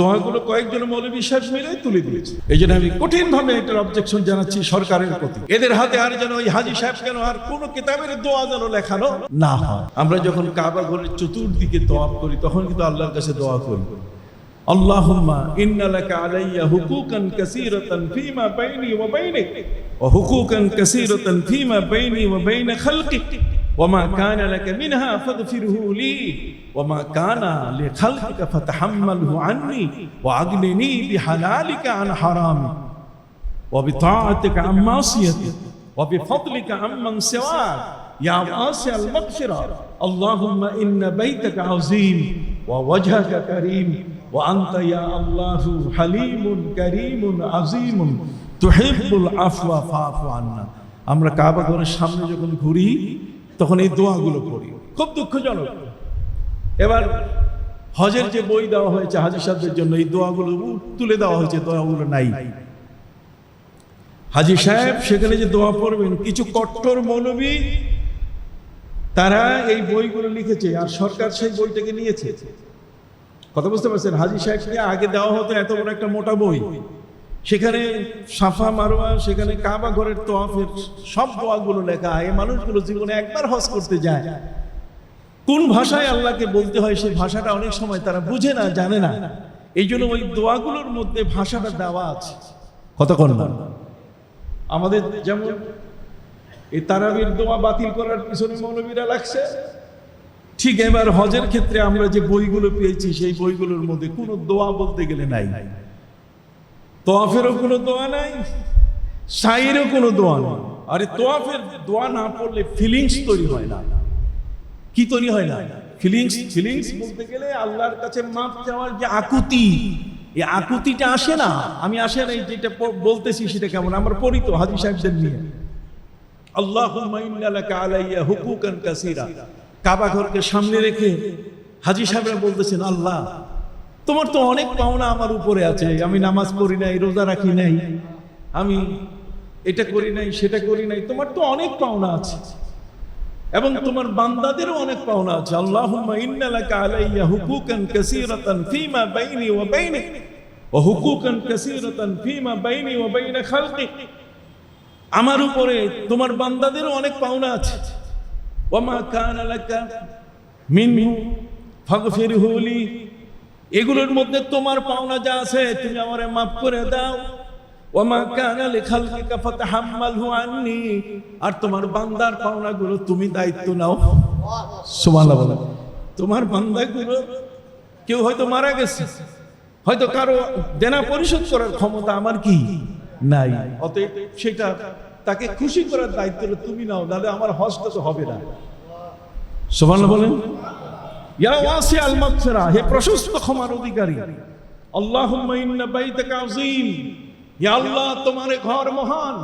দোয়াগুলো কয়েকজন মৌলবী সাহেব মিলে তুলে দিয়েছে। এই জন্য আমি কঠিন কঠিনভাবে এটার অবজেকশন জানাচ্ছি সরকারের প্রতি। এদের হাতে আর যেন ওই হাজি সাহেব কেন আর কোনো কিতাবের দোয়া যেন লেখানো না হয়। আমরা যখন কাবা ঘরের চতুর্দিকে দোয়া করি, তখন কিন্তু আল্লাহর কাছে দোয়া করি। আল্লাহুম্মা ইন্নালাকা আলাইয়া হুকুকান কাসীরাতান ফীমা বাইনি ওয়া বাইনিক। ওয়া হুকুকান কাসীরাতান ফীমা বাইনি ওয়া বাইনা খালকিক। وما كان لك منها فاغفره لي وما كان لخلقك فتحمله عني وأغنني بحلالك عن حرامك وبطاعتك عن معصيتك وبفضلك عمن سواك يا واسع المغفرة اللهم إن بيتك عظيم ووجهك كريم وأنت يا الله حليم كريم عظيم تحب العفو فاعف عنا আমরা কাবা ঘরের সামনে যখন ঘুরি তখন এই দোয়াগুলো করি খুব দুঃখজনক। এবার হজের যে বই দেওয়া হয়েছে হাজি সাহেবদের জন্য, এই দোয়াগুলো তুলে দেওয়া হয়েছে, দোয়াগুলো নাই। হাজি সাহেব সেখানে যে দোয়া পড়বেন, কিছু কট্টর মৌলবী, তারা এই বইগুলো লিখেছে, আর সরকার সেই বইটাকে নিয়েছে। কথা বুঝতে পারছেন? হাজি সাহেবকে আগে দেওয়া হতো এত বড় একটা মোটা বই। সেখানে সাফা মারোয়া, সেখানে কাবা ঘরের তোয়াফের সব দোয়াগুলো লেখা এই মানুষগুলো জীবনে একবার হজ করতে যায়। কোন ভাষায় আল্লাহকে বলতে হয় সেই ভাষাটা অনেক সময় তারা বুঝে না, জানে না। এই জন্য ওই দোয়াগুলোর মধ্যে ভাষাটা দেওয়া আছে। কতক্ষণ আমাদের যেমন এই তারাবির দোয়া বাতিল করার পিছনে মৌলবীরা লাগছে, ঠিক এবার হজের ক্ষেত্রে আমরা যে বইগুলো পেয়েছি, সেই বইগুলোর মধ্যে কোনো দোয়া বলতে গেলে নাই নাই। তোয়াফেরও কোনো দোয়া নাই, সাইরও কোনো দোয়া নেই। আরে তোয়াফের দোয়া না পড়লে ফিলিংস তৈরি হয় না। কি তৈরি হয় না? ফিলিংস ফিলিংস বলতে গেলে আল্লাহর কাছে মাপ চাওয়ার যে আকুতি, এই আকুতিটা আসে না। আমি আসে না যেটা বলতেছি সেটা কেমন? আমরা পড়ি তো হাজি সাহেবদের নিয়ে। কাবা ঘরকে সামনে রেখে হাজি সাহেবরা বলতেছেন, আল্লাহ তোমার তো অনেক পাওনা আমার উপরে আছে। আমি নামাজ পড়ি নাই, রোজা রাখি নাই। আমি এটা করি নাই, সেটা করি নাই। তোমার তো অনেক পাওনা আছে। এবং তোমার বান্দাদেরও অনেক পাওনা আছে। আল্লাহুম্মা ইন্না লাকা আলাইয়া হুকুকান কাসীরাতান ফীমা বাইনি ওয়া বাইনিক ওয়া হুকুকান কাসীরাতান ফীমা বাইনি ওয়া বাইনা খালকিক আমার উপরে তোমার বান্দাদেরও অনেক পাওনা আছে। ওমা কানা লাকা মিনহু, ফাগফিরহু লি এগুলোর মধ্যে তোমার পাওনা যা আছে তুমি আমারে মাফ করে দাও। আর তোমার বান্দার পাওনাগুলো তুমি দায়িত্ব নাও। তোমার বান্দাগুলো কেউ হয়তো মারা গেছে। হয়তো কারও দেনা পরিশোধ করার ক্ষমতা আমার কি? নাই। অতএব সেটা তাকে খুশি করার দায়িত্ব তুমি নাও নাহলে আমার হজটা তো হবে না। সুবহানাল্লাহ বলেন। হে প্রশস্ত ক্ষমার অধিকারী আল্লাহ তোমার ঘর মহান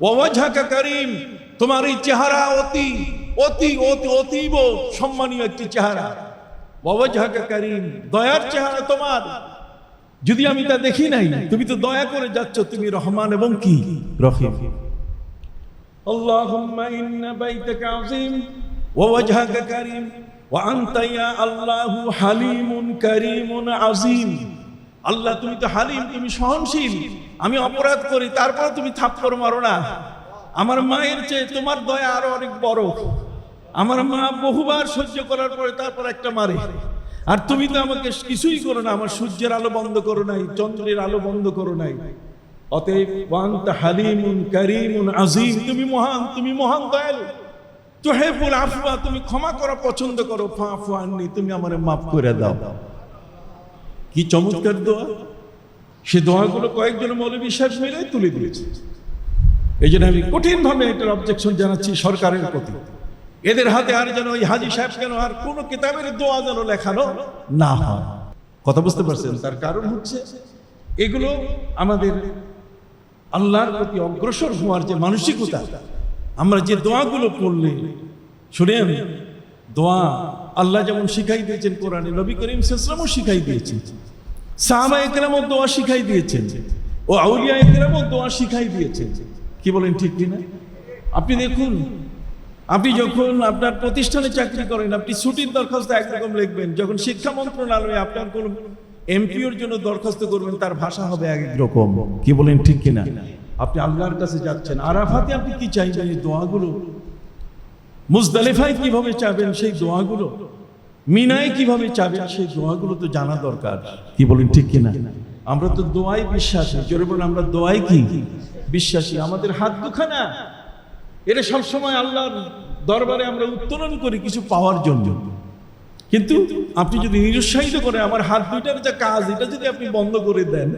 ওয়া তোমার এই চেহারা অতি অতি অতি অতীব সম্মানীয় একটি চেহারা ওয়া দয়ার চেহারা তোমার যদি আমি তা দেখি নাই তুমি তো দয়া করে যাচ্ছ তুমি রহমান এবং কি রহিম ওয়ান্তাইয়া আল্লাহু হালিমুন করিমুন আজিম আল্লাহ, তুমি তো হালিম, তুমি সহনশীল। আমি অপরাধ করি, তারপর তুমি থাপ্পড় মারো না। আমার মায়ের চেয়ে তোমার দয়া আরও অনেক বড়। আমার মা বহুবার সহ্য করার পরে তারপর একটা মারে। আর তুমি তো আমাকে কিছুই করো না, আমার সূর্যের আলো বন্ধ করো নাই, চন্দ্রের আলো বন্ধ করো নাই। অতএব হালিমুন করিমুন আজিম তুমি মহান তুমি মহান দয়ালু। তুহেবুল আফওয়া তুমি ক্ষমা করা, পছন্দ করো ফাফু আননি তুমি আমারে মাফ করে দাও। কি চমৎকার দোয়া। সে দোয়াগুলো কয়েকজন মৌলবী সাহেব মিলে তুলে দিয়েছে। এই জন্য আমি কঠিনভাবে এটার অবজেকশন জানাচ্ছি সরকারের প্রতি। এদের হাতে আর যেন ওই হাজি সাহেব কেন আর কোন কিতাবের দোয়া যেন লেখানো না হয়। কথা বুঝতে পারছেন? তার কারণ হচ্ছে, এগুলো আমাদের আল্লাহর প্রতি অগ্রসর হওয়ার যে মানসিকতা আমরা যে দোয়াগুলো পড়লে, শুনেন, দোয়া আল্লাহ যেমন শিখাই দিয়েছেন কোরআনে, নবী করিম সাল্লামও শিখাই দিয়েছেন। সাহাবা একরামও দোয়া শিখাই দিয়েছেন। ও আউলিয়া একরামও দোয়া শিখাই দিয়েছেন। কি বলেন, ঠিক কিনা? আপনি দেখুন, আপনি যখন আপনার প্রতিষ্ঠানে চাকরি করেন, আপনি ছুটির দরখাস্ত একরকম লিখবেন, যখন শিক্ষা মন্ত্রণালয়ে আপনার কোনো এমপিওর জন্য দরখাস্ত করবেন, তার ভাষা হবে এক রকম কি বলেন, ঠিক কিনা? আপনি আল্লাহর কাছে যাচ্ছেন। আরাফাতে আপনি কি চাইবেন এই দোয়াগুলো? মুজদালিফায় কীভাবে চাবেন সেই দোয়াগুলো? মিনায় কীভাবে চাবেন সেই দোয়াগুলো তো জানা দরকার। কি বলেন, ঠিক কিনা আমরা তো দোয়াই বিশ্বাসী। জোরে বলেন, আমরা দোয়াই কি? বিশ্বাসী। আমাদের হাত দুখানা। এটা সবসময় আল্লাহর দরবারে আমরা উত্তোলন করি কিছু পাওয়ার জন্য। কিন্তু আপনি যদি নিরুৎসাহিত করে আমার হাত দুইটার যে কাজ, এটা যদি আপনি বন্ধ করে দেন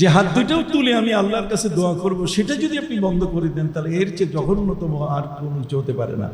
যে হাত দুইটাও তুলে আমি আল্লাহর কাছে দোয়া করব, সেটা যদি আপনি বন্ধ করে দেন, তাহলে এর চেয়ে জঘন্যতম আর কোনো হতে পারে না।